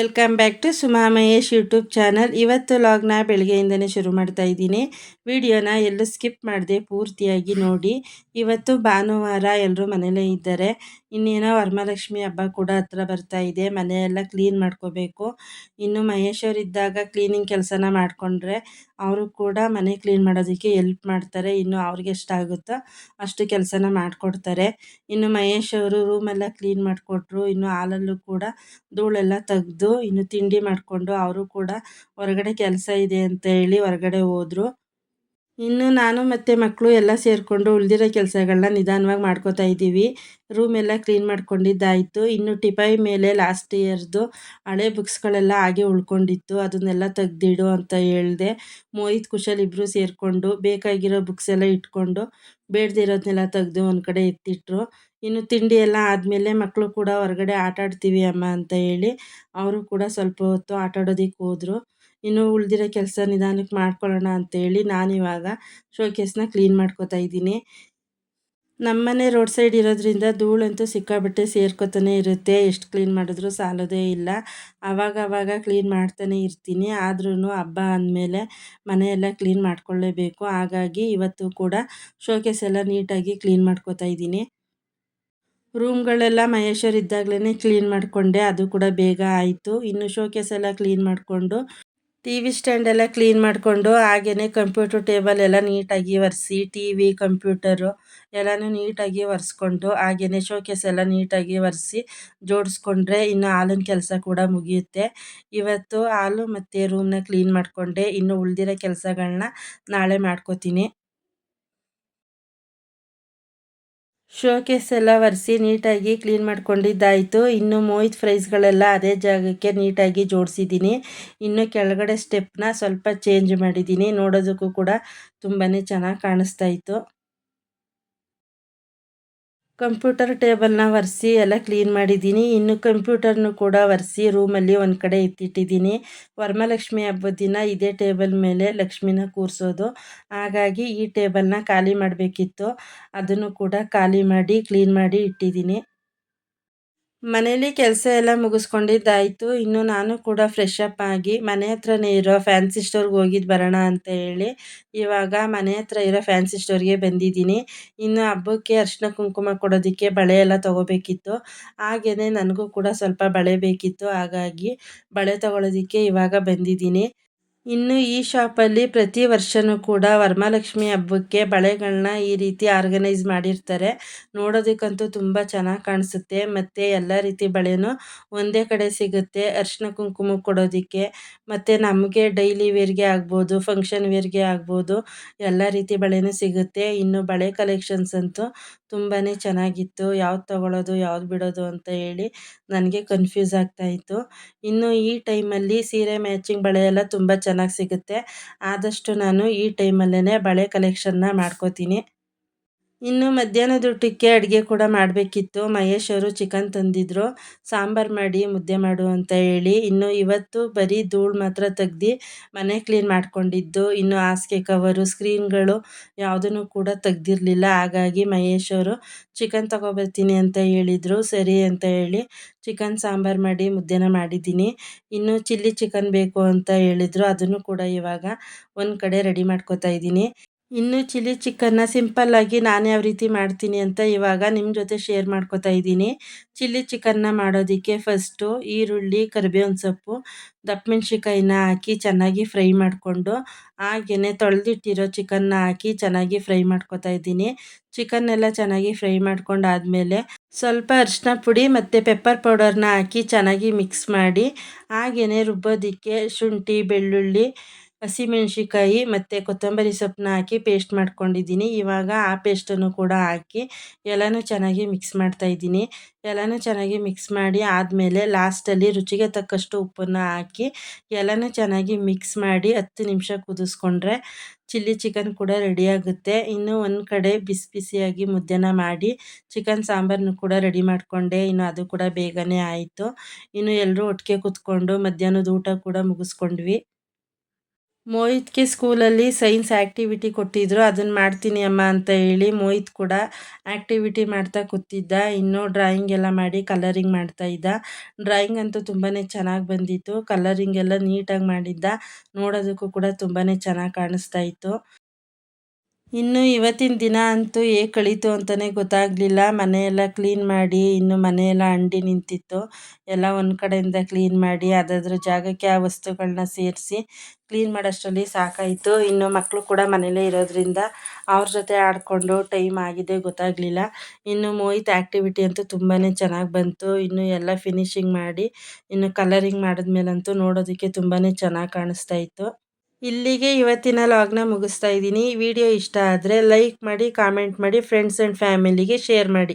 Welcome back to Suma Mahesh YouTube channel ಇವತ್ತು ಲಾಗ್ನ ಬೆಳಗ್ಗೆಯಿಂದನೇ ಶುರು ಮಾಡ್ತಾ ಇದ್ದೀನಿ. ವಿಡಿಯೋನ ಎಲ್ಲೂ ಸ್ಕಿಪ್ ಮಾಡದೆ ಪೂರ್ತಿಯಾಗಿ ನೋಡಿ. ಇವತ್ತು ಭಾನುವಾರ ಎಲ್ಲರೂ ಮನೇಲೇ ಇದ್ದಾರೆ. ಇನ್ನೇನೋ ವರಮಹಾಲಕ್ಷ್ಮಿ ಹಬ್ಬ ಕೂಡ ಹತ್ರ ಬರ್ತಾ ಇದೆ, ಮನೆಯೆಲ್ಲ ಕ್ಲೀನ್ ಮಾಡ್ಕೋಬೇಕು. ಇನ್ನು ಮಹೇಶ್ ಇದ್ದಾಗ ಕ್ಲೀನಿಂಗ್ ಕೆಲಸನ ಮಾಡಿಕೊಂಡ್ರೆ ಅವರು ಕೂಡ ಮನೆ ಕ್ಲೀನ್ ಮಾಡೋದಕ್ಕೆ ಎಲ್ಪ್ ಮಾಡ್ತಾರೆ, ಇನ್ನು ಅವ್ರಿಗೆ ಎಷ್ಟಾಗುತ್ತೋ ಅಷ್ಟು ಕೆಲಸನ ಮಾಡಿಕೊಡ್ತಾರೆ. ಇನ್ನು ಮಹೇಶ್ ಅವರು ರೂಮೆಲ್ಲ ಕ್ಲೀನ್ ಮಾಡಿಕೊಟ್ರು, ಇನ್ನು ಹಾಲಲ್ಲೂ ಕೂಡ ಧೂಳೆಲ್ಲ ತೆಗೆದು, ಇನ್ನು ತಿಂಡಿ ಮಾಡಿಕೊಂಡು, ಅವರು ಕೂಡ ಹೊರಗಡೆ ಕೆಲಸ ಇದೆ ಅಂತ ಹೇಳಿ ಹೊರಗಡೆ ಹೋದರು. ಇನ್ನು ನಾನು ಮತ್ತು ಮಕ್ಕಳು ಎಲ್ಲ ಸೇರಿಕೊಂಡು ಉಳಿದಿರೋ ಕೆಲಸಗಳನ್ನ ನಿಧಾನವಾಗಿ ಮಾಡ್ಕೋತಾ ಇದ್ದೀವಿ. ರೂಮ್ ಎಲ್ಲ ಕ್ಲೀನ್ ಮಾಡ್ಕೊಂಡಿದ್ದಾಯಿತು. ಇನ್ನು ಟಿಪಾಯಿ ಮೇಲೆ ಲಾಸ್ಟ್ ಇಯರ್ದು ಹಳೆ ಬುಕ್ಸ್ಗಳೆಲ್ಲ ಹಾಗೆ ಉಳ್ಕೊಂಡಿತ್ತು. ಅದನ್ನೆಲ್ಲ ತೆಗ್ದಿಡು ಅಂತ ಹೇಳಿದೆ. ಮೋಹಿತ್, ಕುಶಲ್ ಇಬ್ಬರು ಸೇರಿಕೊಂಡು ಬೇಕಾಗಿರೋ ಬುಕ್ಸ್ ಎಲ್ಲ ಇಟ್ಕೊಂಡು ಬೇಡ್ದಿರೋದನ್ನೆಲ್ಲ ತೆಗೆದು ಒಂದು ಕಡೆ ಎತ್ತಿಟ್ರು. ಇನ್ನು ತಿಂಡಿ ಎಲ್ಲ ಆದಮೇಲೆ ಮಕ್ಕಳು ಕೂಡ ಹೊರಗಡೆ ಆಟ ಆಡ್ತೀವಿ ಅಮ್ಮ ಅಂತ ಹೇಳಿ. ಅವರು ಕೂಡ ಸ್ವಲ್ಪ ಹೊತ್ತು ಆಟ ಆಡೋದಕ್ಕೆ ಹೋದರು. ಇನ್ನು ಉಳಿದಿರೋ ಕೆಲಸ ನಿಧಾನಕ್ಕೆ ಮಾಡ್ಕೊಳ್ಳೋಣ ಅಂತೇಳಿ ನಾನಿವಾಗ ಶೋಕೇಸ್ನ ಕ್ಲೀನ್ ಮಾಡ್ಕೋತಾ ಇದ್ದೀನಿ. ನಮ್ಮನೆ ರೋಡ್ ಸೈಡ್ ಇರೋದ್ರಿಂದ ಧೂಳಂತೂ ಸಿಕ್ಕಾಬಟ್ಟೆ ಸೇರ್ಕೋತಾನೆ ಇರುತ್ತೆ. ಎಷ್ಟು ಕ್ಲೀನ್ ಮಾಡಿದ್ರೂ ಸಾಲೋದೇ ಇಲ್ಲ. ಆವಾಗ ಆವಾಗ ಕ್ಲೀನ್ ಮಾಡ್ತಾನೆ ಇರ್ತೀನಿ. ಆದ್ರೂ ಹಬ್ಬ ಅಂದಮೇಲೆ ಮನೆಯೆಲ್ಲ ಕ್ಲೀನ್ ಮಾಡ್ಕೊಳ್ಳೇಬೇಕು. ಹಾಗಾಗಿ ಇವತ್ತು ಕೂಡ ಶೋಕೇಸ್ ಎಲ್ಲ ನೀಟಾಗಿ ಕ್ಲೀನ್ ಮಾಡ್ಕೋತಾ ಇದ್ದೀನಿ. ರೂಮ್ಗಳೆಲ್ಲ ಮಹೇಶ್ವರ್ ಇದ್ದಾಗಲೇ ಕ್ಲೀನ್ ಮಾಡಿಕೊಂಡೆ. ಅದು ಕೂಡ ಬೇಗ ಆಯಿತು. ಇನ್ನು ಶೋಕೇಸ್ ಎಲ್ಲ ಕ್ಲೀನ್ ಮಾಡಿಕೊಂಡು ಟಿ ವಿ ಸ್ಟ್ಯಾಂಡೆಲ್ಲ ಕ್ಲೀನ್ ಮಾಡಿಕೊಂಡು ಹಾಗೆಯೇ ಕಂಪ್ಯೂಟರ್ ಟೇಬಲ್ ಎಲ್ಲ ನೀಟಾಗಿ ಒರೆಸಿ ಟಿ ವಿ ಕಂಪ್ಯೂಟರು ಎಲ್ಲನೂ ನೀಟಾಗಿ ಒರೆಸ್ಕೊಂಡು ಹಾಗೆಯೇ ಶೋಕೇಸ್ ಎಲ್ಲ ನೀಟಾಗಿ ಒರೆಸಿ ಜೋಡಿಸ್ಕೊಂಡ್ರೆ ಇನ್ನು ಹಾಲಿನ ಕೆಲಸ ಕೂಡ ಮುಗಿಯುತ್ತೆ. ಇವತ್ತು ಹಾಲು ಮತ್ತು ರೂಮ್ನ ಕ್ಲೀನ್ ಮಾಡಿಕೊಂಡೆ, ಇನ್ನು ಉಳಿದಿರೋ ಕೆಲಸಗಳನ್ನ ನಾಳೆ ಮಾಡ್ಕೋತೀನಿ. ಶೋಕೇಸ್ ಎಲ್ಲ ಒರೆಸಿ ನೀಟಾಗಿ ಕ್ಲೀನ್ ಮಾಡ್ಕೊಂಡಿದ್ದಾಯಿತು. ಇನ್ನು ಮೋಹಿತ್ ಫ್ರೈಸ್ಗಳೆಲ್ಲ ಅದೇ ಜಾಗಕ್ಕೆ ನೀಟಾಗಿ ಜೋಡಿಸಿದ್ದೀನಿ. ಇನ್ನು ಕೆಳಗಡೆ ಸ್ಟೆಪ್ನ ಸ್ವಲ್ಪ ಚೇಂಜ್ ಮಾಡಿದ್ದೀನಿ. ನೋಡೋದಕ್ಕೂ ಕೂಡ ತುಂಬಾ ಚೆನ್ನಾಗಿ ಕಾಣಿಸ್ತಾ ಕಂಪ್ಯೂಟರ್ ಟೇಬಲ್ನ ಒರೆಸಿ ಎಲ್ಲ ಕ್ಲೀನ್ ಮಾಡಿದ್ದೀನಿ. ಇನ್ನು ಕಂಪ್ಯೂಟರ್ನು ಕೂಡ ಒರೆಸಿ ರೂಮಲ್ಲಿ ಒಂದು ಕಡೆ ಎತ್ತಿಟ್ಟಿದ್ದೀನಿ ವರಮಹಾಲಕ್ಷ್ಮಿ ಹಬ್ಬದ ದಿನ ಇದೇ ಟೇಬಲ್ ಮೇಲೆ ಲಕ್ಷ್ಮಿನ ಕೂರಿಸೋದು. ಹಾಗಾಗಿ ಈ ಟೇಬಲ್ನ ಖಾಲಿ ಮಾಡಬೇಕಿತ್ತು. ಅದನ್ನು ಕೂಡ ಖಾಲಿ ಮಾಡಿ, ಕ್ಲೀನ್ ಮಾಡಿ ಇಟ್ಟಿದ್ದೀನಿ. ಮನೇಲಿ ಕೆಲಸ ಎಲ್ಲ ಮುಗಿಸ್ಕೊಂಡಿದ್ದಾಯ್ತು. ಇನ್ನು ನಾನು ಕೂಡ ಫ್ರೆಶ್ ಅಪ್ ಆಗಿ ಮನೆ ಹತ್ರನೇ ಇರೋ ಫ್ಯಾನ್ಸಿ ಸ್ಟೋರ್ಗೆ ಹೋಗಿದ್ದು ಬರೋಣ ಅಂತ ಹೇಳಿ ಇವಾಗ ಮನೆ ಹತ್ರ ಇರೋ ಫ್ಯಾನ್ಸಿ ಸ್ಟೋರ್ಗೆ ಬಂದಿದ್ದೀನಿ. ಇನ್ನು ಹಬ್ಬಕ್ಕೆ ಅರ್ಶಿನ ಕುಂಕುಮ ಕೊಡೋದಕ್ಕೆ ಬಳೆ ಎಲ್ಲ ತೊಗೋಬೇಕಿತ್ತು. ಹಾಗೆಯೇ ನನಗೂ ಕೂಡ ಸ್ವಲ್ಪ ಬಳೆ ಬೇಕಿತ್ತು. ಹಾಗಾಗಿ ಬಳೆ ತೊಗೊಳೋದಕ್ಕೆ ಇವಾಗ ಬಂದಿದ್ದೀನಿ. ಇನ್ನು ಈ ಶಾಪಲ್ಲಿ ಪ್ರತಿ ವರ್ಷವೂ ಕೂಡ ವರಮಹಾಲಕ್ಷ್ಮಿ ಹಬ್ಬಕ್ಕೆ ಬಳೆಗಳನ್ನ ಈ ರೀತಿ ಆರ್ಗನೈಸ್ ಮಾಡಿರ್ತಾರೆ. ನೋಡೋದಕ್ಕಂತೂ ತುಂಬ ಚೆನ್ನಾಗಿ ಕಾಣಿಸುತ್ತೆ. ಮತ್ತು ಎಲ್ಲ ರೀತಿ ಬಳೆನೂ ಒಂದೇ ಕಡೆ ಸಿಗುತ್ತೆ. ಅರಿಶಿನ ಕುಂಕುಮ ಕೊಡೋದಕ್ಕೆ, ಮತ್ತು ನಮಗೆ ಡೈಲಿ ವೇರ್ಗೆ ಆಗ್ಬೋದು, ಫಂಕ್ಷನ್ ವೇರ್ಗೆ ಆಗ್ಬೋದು, ಎಲ್ಲ ರೀತಿ ಬಳೆನೂ ಸಿಗುತ್ತೆ. ಇನ್ನು ಬಳೆ ಕಲೆಕ್ಷನ್ಸ್ ಅಂತೂ ತುಂಬಾ ಚೆನ್ನಾಗಿತ್ತು. ಯಾವ್ದು ತಗೊಳ್ಳೋದು ಯಾವ್ದು ಬಿಡೋದು ಅಂತ ಹೇಳಿ ನನಗೆ ಕನ್ಫ್ಯೂಸ್ ಆಗ್ತಾಯಿತ್ತು ಇನ್ನು ಈ ಟೈಮಲ್ಲಿ ಸೀರೆ ಮ್ಯಾಚಿಂಗ್ ಬಳೆ ಎಲ್ಲ ತುಂಬ ಸಿಗುತ್ತೆ. ಆದಷ್ಟು ನಾನು ಈ ಟೈಮಲ್ಲೇ ಬಳೆ ಕಲೆಕ್ಷನ್ನ ಮಾಡ್ಕೋತೀನಿ. ಇನ್ನು ಮಧ್ಯಾಹ್ನದ ಊಟಕ್ಕೆ ಅಡುಗೆ ಕೂಡ ಮಾಡಬೇಕಿತ್ತು. ಮಹೇಶ್ ಅವರು ಚಿಕನ್ ತಂದಿದ್ರು. ಸಾಂಬಾರು ಮಾಡಿ ಮುದ್ದೆ ಮಾಡು ಅಂತ ಹೇಳಿ. ಇನ್ನು ಇವತ್ತು ಬರೀ ಧೂಳು ಮಾತ್ರ ತೆಗ್ದು ಮನೆ ಕ್ಲೀನ್ ಮಾಡಿಕೊಂಡಿದ್ದು. ಇನ್ನು ಹಾಸಿಗೆ ಕವರು ಸ್ಕ್ರೀನ್ಗಳು ಯಾವುದನ್ನು ಕೂಡ ತೆಗ್ದಿರಲಿಲ್ಲ. ಹಾಗಾಗಿ ಮಹೇಶ್ ಅವರು ಚಿಕನ್ ತಗೊಬರ್ತೀನಿ ಅಂತ ಹೇಳಿದರು. ಸರಿ ಅಂತ ಹೇಳಿ ಚಿಕನ್ ಸಾಂಬಾರು ಮಾಡಿ ಮುದ್ದೆನ ಮಾಡಿದ್ದೀನಿ. ಇನ್ನು ಚಿಲ್ಲಿ ಚಿಕನ್ ಬೇಕು ಅಂತ ಹೇಳಿದರು. ಅದನ್ನು ಕೂಡ ಇವಾಗ ಒಂದು ಕಡೆ ರೆಡಿ ಮಾಡ್ಕೋತಾ ಇದ್ದೀನಿ. ಇನ್ನು ಚಿಲ್ಲಿ ಚಿಕನ್ನ ಸಿಂಪಲ್ಲಾಗಿ ನಾನು ಯಾವ ರೀತಿ ಮಾಡ್ತೀನಿ ಅಂತ ಇವಾಗ ನಿಮ್ಮ ಜೊತೆ ಶೇರ್ ಮಾಡ್ಕೋತಾ ಇದ್ದೀನಿ. ಚಿಲ್ಲಿ ಚಿಕನ್ನ ಮಾಡೋದಕ್ಕೆ ಫಸ್ಟು ಈರುಳ್ಳಿ, ಕರಿಬೇವಿನ ಸೊಪ್ಪು ದಪ್ಪಮೆಣ್ಸಿಕಾಯಿನ ಹಾಕಿ ಚೆನ್ನಾಗಿ ಫ್ರೈ ಮಾಡಿಕೊಂಡು ಹಾಗೆಯೇ ತೊಳೆದಿಟ್ಟಿರೋ ಚಿಕನ್ನ ಹಾಕಿ ಚೆನ್ನಾಗಿ ಫ್ರೈ ಮಾಡ್ಕೋತಾ ಇದ್ದೀನಿ. ಚಿಕನ್ನೆಲ್ಲ ಚೆನ್ನಾಗಿ ಫ್ರೈ ಮಾಡ್ಕೊಂಡಾದಮೇಲೆ ಸ್ವಲ್ಪ ಅರಿಶಿನ ಪುಡಿ ಮತ್ತು ಪೆಪ್ಪರ್ ಪೌಡರ್ನ ಹಾಕಿ ಚೆನ್ನಾಗಿ ಮಿಕ್ಸ್ ಮಾಡಿ ಹಾಗೆಯೇ ರುಬ್ಬೋದಕ್ಕೆ ಶುಂಠಿ, ಬೆಳ್ಳುಳ್ಳಿ ಹಸಿಮೆಣ್ಸಿಕಾಯಿ ಮತ್ತು ಕೊತ್ತಂಬರಿ ಸೊಪ್ಪನ್ನ ಹಾಕಿ ಪೇಸ್ಟ್ ಮಾಡ್ಕೊಂಡಿದ್ದೀನಿ. ಇವಾಗ ಆ ಪೇಸ್ಟನ್ನು ಕೂಡ ಹಾಕಿ ಎಲ್ಲನೂ ಚೆನ್ನಾಗಿ ಮಿಕ್ಸ್ ಮಾಡ್ತಾಯಿದ್ದೀನಿ ಎಲ್ಲನೂ ಚೆನ್ನಾಗಿ ಮಿಕ್ಸ್ ಮಾಡಿ ಆದಮೇಲೆ ಲಾಸ್ಟಲ್ಲಿ ರುಚಿಗೆ ತಕ್ಕಷ್ಟು ಉಪ್ಪನ್ನು ಹಾಕಿ ಎಲ್ಲನೂ ಚೆನ್ನಾಗಿ ಮಿಕ್ಸ್ ಮಾಡಿ ಹತ್ತು ನಿಮಿಷ ಕುದಿಸ್ಕೊಂಡ್ರೆ ಚಿಲ್ಲಿ ಚಿಕನ್ ಕೂಡ ರೆಡಿಯಾಗುತ್ತೆ ಇನ್ನು ಒಂದು ಕಡೆ ಬಿಸಿ ಬಿಸಿಯಾಗಿ ಮುದ್ದೆನ ಮಾಡಿ ಚಿಕನ್ ಸಾಂಬಾರನ್ನು ಕೂಡ ರೆಡಿ ಮಾಡಿಕೊಂಡೆ. ಇನ್ನು ಅದು ಕೂಡ ಬೇಗನೆ ಆಯಿತು. ಇನ್ನು ಎಲ್ಲರೂ ಒಟ್ಟಿಗೆ ಕೂತ್ಕೊಂಡು ಮಧ್ಯಾಹ್ನದ ಊಟ ಕೂಡ ಮುಗಿಸ್ಕೊಂಡ್ವಿ. ಮೋಹಿತ್ಗೆ ಸ್ಕೂಲಲ್ಲಿ ಸೈನ್ಸ್ ಆ್ಯಕ್ಟಿವಿಟಿ ಕೊಟ್ಟಿದ್ರು. ಅದನ್ನು ಮಾಡ್ತೀನಿ ಅಮ್ಮ ಅಂತ ಹೇಳಿ ಮೋಹಿತ್ ಕೂಡ ಆ್ಯಕ್ಟಿವಿಟಿ ಮಾಡ್ತಾ ಕೂತಿದ್ದ. ಇನ್ನೂ ಡ್ರಾಯಿಂಗ್ ಎಲ್ಲ ಮಾಡಿ ಕಲರಿಂಗ್ ಮಾಡ್ತಾ ಇದ್ದ. ಡ್ರಾಯಿಂಗ್ ಅಂತೂ ತುಂಬಾ ಚೆನ್ನಾಗಿ ಬಂದಿತ್ತು. ಕಲರಿಂಗ್ ಎಲ್ಲ ನೀಟಾಗಿ ಮಾಡಿದ್ದ. ನೋಡೋದಕ್ಕೂ ಕೂಡ ತುಂಬಾ ಚೆನ್ನಾಗಿ ಕಾಣಿಸ್ತಾ ಇತ್ತು. ಇನ್ನು ಇವತ್ತಿನ ದಿನ ಅಂತೂ ಹೇಗೆ ಕಳೀತು ಅಂತಲೇ ಗೊತ್ತಾಗಲಿಲ್ಲ. ಮನೆಯೆಲ್ಲ ಕ್ಲೀನ್ ಮಾಡಿ, ಇನ್ನು ಮನೆಯೆಲ್ಲ ಅಂಡಿ ನಿಂತಿತ್ತು. ಎಲ್ಲ ಒಂದು ಕಡೆಯಿಂದ ಕ್ಲೀನ್ ಮಾಡಿ ಅದಾದ್ರ ಜಾಗಕ್ಕೆ ಆ ವಸ್ತುಗಳನ್ನ ಸೇರಿಸಿ ಕ್ಲೀನ್ ಮಾಡೋಷ್ಟರಲ್ಲಿ ಸಾಕಾಯಿತು. ಇನ್ನು ಮಕ್ಕಳು ಕೂಡ ಮನೇಲೇ ಇರೋದ್ರಿಂದ ಅವ್ರ ಜೊತೆ ಆಡಿಕೊಂಡು ಟೈಮ್ ಆಗಿದೆ ಗೊತ್ತಾಗಲಿಲ್ಲ. ಇನ್ನು ಮೋಹಿತ್ ಆ್ಯಕ್ಟಿವಿಟಿ ಅಂತೂ ತುಂಬಾ ಚೆನ್ನಾಗಿ ಬಂತು. ಇನ್ನು ಎಲ್ಲ ಫಿನಿಶಿಂಗ್ ಮಾಡಿ, ಇನ್ನು ಕಲರಿಂಗ್ ಮಾಡಿದ್ಮೇಲಂತೂ ನೋಡೋದಕ್ಕೆ ತುಂಬಾ ಚೆನ್ನಾಗಿ ಕಾಣಿಸ್ತಾ ಇತ್ತು. ಇಲ್ಲಿಗೆ ಇವತ್ತಿನ ಲಾಗ್ನ ಮುಗಿಸ್ತಾ ಇದ್ದೀನಿ. ವಿಡಿಯೋ ಇಷ್ಟ ಆದರೆ ಲೈಕ್ ಮಾಡಿ ಕಾಮೆಂಟ್ ಮಾಡಿ ಫ್ರೆಂಡ್ಸ್ ಆ್ಯಂಡ್ ಫ್ಯಾಮಿಲಿಗೆ ಶೇರ್ ಮಾಡಿ.